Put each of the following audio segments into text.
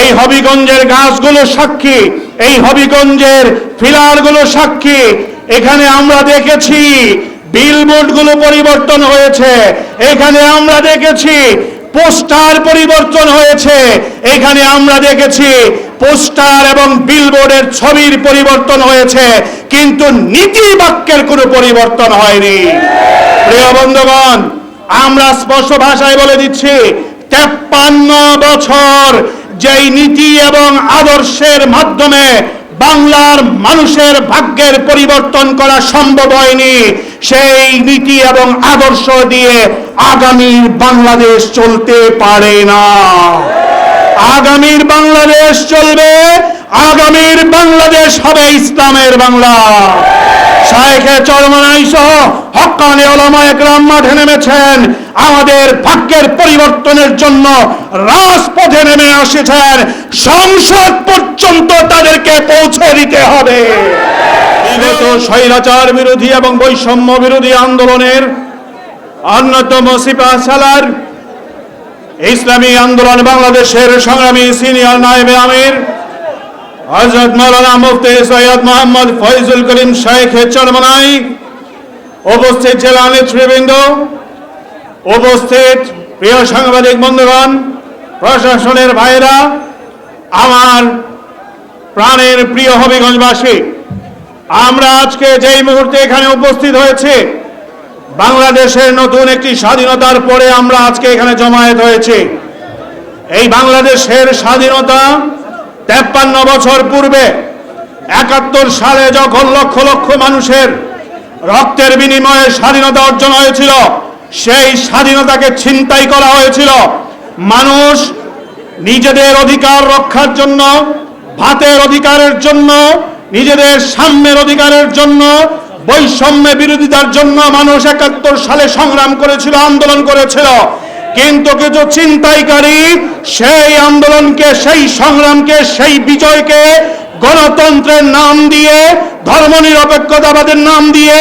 এই হবিগঞ্জের গাছগুলো সাক্ষী, এই হবিগঞ্জের ফিলারগুলো সাক্ষী। এখানে আমরা দেখেছি বিলবোর্ডগুলো পরিবর্তন হয়েছে। এখানে আমরা দেখেছি পোস্টার পরিবর্তন হয়েছে। এখানে আমরা দেখেছি পোস্টার এবং বিলবোর্ডের ছবির পরিবর্তন হয়েছে। কিন্তু নীতি বাক্যের কোনো পরিবর্তন হয়নি। প্রিয় বন্ধুগণ, আমরা স্পষ্ট ভাষায় বলে দিচ্ছি, তেপ্পান্ন বছর যেই নীতি এবং আদর্শের মাধ্যমে বাংলার মানুষের ভাগ্যের পরিবর্তন করা সম্ভব হয়নি, সেই নীতি এবং আদর্শ দিয়ে আগামীর বাংলাদেশ চলতে পারে না। আগামীর বাংলাদেশ চলবে, আগামীর বাংলাদেশ হবে ইসলামের বাংলা। শায়েখে চরমনাই সহ হকানি ওলামা একরাম মাঠে নেমেছেন। আমাদের ভাগ্যের পরিবর্তনের জন্য রাজপথে নেমে এসেছেন সংসদ পর্যন্ত তাদেরকে পৌঁছে দিতে হবে। স্বৈরাচার বিরোধী এবং বৈষম্য বিরোধী আন্দোলনের অন্যতম সিপা সালার ইসলামী আন্দোলন বাংলাদেশের সংগ্রামী সিনিয়র নায়েবে আমির হজরত মৌলানা মুফতি সৈয়দ মোহাম্মদ ফয়জুল করিম শেখ চরমনাই উপস্থিত জেলা নেতৃবৃন্দ, উপস্থিত প্রিয় সাংবাদিক বন্ধুগণ, প্রশাসনের ভাইরা আমার প্রাণের প্রিয় হবিগঞ্জবাসী, আমরা আজকে যেই মুহূর্তে এখানে উপস্থিত হয়েছে, বাংলাদেশের নতুন একটি স্বাধীনতার পরে আমরা আজকে এখানে জমায়েত হয়েছে। এই বাংলাদেশের স্বাধীনতা তেপ্পান্ন বছর পূর্বে, একাত্তর সালে যখন লক্ষ লক্ষ মানুষের রক্তের বিনিময়ে স্বাধীনতা অর্জন হয়েছিল, সেই স্বাধীনতাকে ছিনতাই করা হয়েছিল। মানুষ নিজেদের অধিকার রক্ষার জন্য, ভাতের অধিকারের জন্য, নিজেদের সাম্যের অধিকারের জন্য, বৈষম্য বিরোধিতার জন্য মানুষ একাত্তর সালে সংগ্রাম করেছিল, আন্দোলন করেছিল। কিন্তু কিছু চিন্তাইকারী সেই আন্দোলনকে, সেই সংগ্রামকে, সেই বিজয়কে গণতন্ত্রের নাম দিয়ে, ধর্মনিরপেক্ষতাবাদের নাম দিয়ে,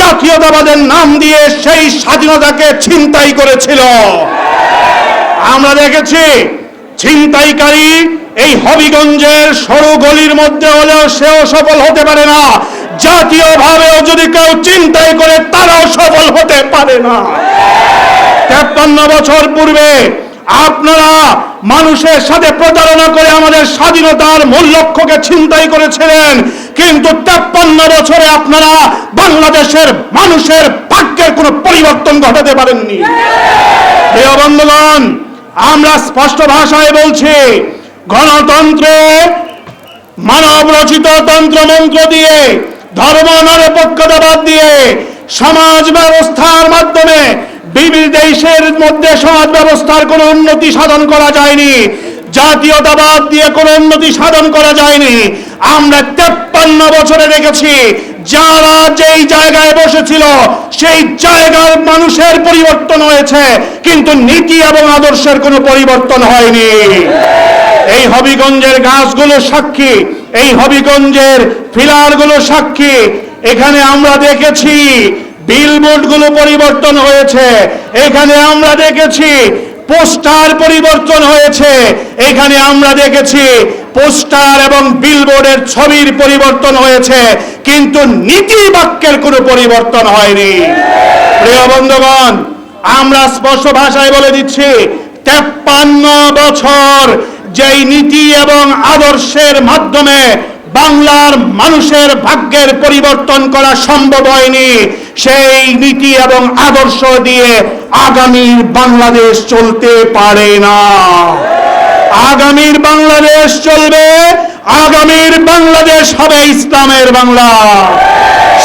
জাতীয়তাবাদের নাম দিয়ে সেই স্বাধীনতাকে ছিনতাই করেছিল। আমরা দেখেছি ছিনতাইকারী এই হবিগঞ্জের সরু গলির মধ্যে হলেও সেও সফল হতে পারে না। জাতীয়ভাবেও যদি কেউ চিন্তাই করে, তারাও সফল হতে পারে না। তেপ্পান্ন বছর পূর্বে আপনারা মানুষের সাথে প্রতারণা করে আমাদের স্বাধীনতার মূল লক্ষ্যকে ছিনতাই করেছিলেন, কিন্তু তেপ্পান্ন বছরে আপনারা বাংলাদেশের মানুষের ভাগ্যের কোনো পরিবর্তন ঘটাতে পারেননি। প্রিয় বন্ধুগণ, আমরা স্পষ্ট ভাষায় বলছি, গণতন্ত্রে মানব রচিত তন্ত্রমন্ত্র দিয়ে, ধর্ম নিরপেক্ষতাবাদ দিয়ে, সমাজ ব্যবস্থার মাধ্যমে বিভিন্ন দেশের মধ্যে সমাজ ব্যবস্থার কোনো উন্নতি সাধন করা যায়নি। জাতীয়তাবাদ দিয়ে কোনো উন্নতি সাধন করা যায়নি। আমরা তেপ্পান্ন বছরে দেখেছি, যারা যেই জায়গায় বসেছিল, সেই জায়গার মানুষের পরিবর্তন হয়েছে। কিন্তু নীতি এবং আদর্শের কোনো পরিবর্তন হয়নি। এই হবিগঞ্জের গাছগুলো সাক্ষী, এই হবিগঞ্জের ফিলারগুলো সাক্ষী। এখানে আমরা দেখেছি বিলবোর্ডগুলো পরিবর্তন হয়েছে। এখানে আমরা দেখেছি পোস্টার পরিবর্তন হয়েছে। এখানে আমরা দেখেছি পোস্টার এবং বিলবোর্ডের ছবির পরিবর্তন হয়েছে। কিন্তু নীতি বাক্যের কোনো পরিবর্তন হয়নি। প্রিয় বন্ধুগণ, আমরা স্পষ্ট ভাষায় বলে দিচ্ছি, তেপ্পান্ন বছর যেই নীতি এবং আদর্শের মাধ্যমে বাংলার মানুষের ভাগ্যের পরিবর্তন করা সম্ভব হয়নি। সেই নীতি এবং আদর্শ দিয়ে আগামীর বাংলাদেশ চলতে পারে না। আগামীর বাংলাদেশ চলবে, আগামীর বাংলাদেশ হবে ইসলামের বাংলা।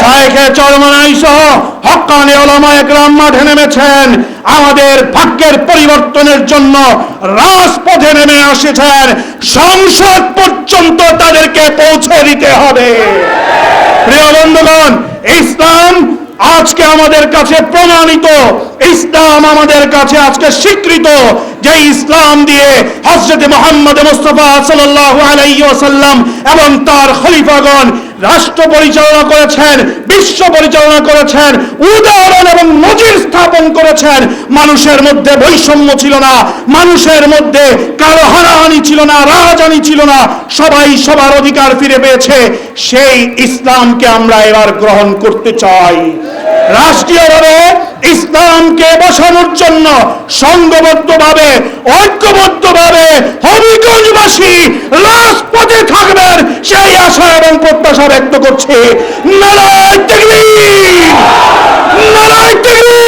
শায়েখে চরমনাই সহ ওলামা একরাম মাঠে নেমেছেন। আমাদের ভাগ্যের পরিবর্তনের জন্য রাজপথে নেমে এসেছেন সংসদ পর্যন্ত তাদেরকে পৌঁছে দিতে হবে। প্রিয় বন্ধুগণ, ইসলাম আজকে আমাদের কাছে প্রমাণিত। ইসলাম আমাদের কাছে আজকে স্বীকৃত যে ইসলাম দিয়ে হজরত মোহাম্মদ মুস্তফা সাল্লাল্লাহু আলাইহি ওয়াসাল্লাম এবং তার খলিফাগণ রাষ্ট্র পরিচালনা করেছেন, বিশ্ব পরিচালনা করেছেন, উদাহরণ এবং নজির স্থাপন করেছেন। মানুষের মধ্যে বৈষম্য ছিল না, মানুষের মধ্যে কারও হারাহানি ছিল না, রাহাজানি ছিল না। সবাই সবার অধিকার ফিরে পেয়েছে। সেই ইসলামকে আমরা এবার গ্রহণ করতে চাই। রাষ্ট্রীয়ভাবে ইসলামকে বসানোর জন্য সংঘবদ্ধভাবে, ঐক্যবদ্ধভাবে হবিগঞ্জবাসী রাজপথে থাকবেন সেই আশা এবং প্রত্যাশা ব্যক্ত করছে। নারায় তেগলি নারায় তেগলি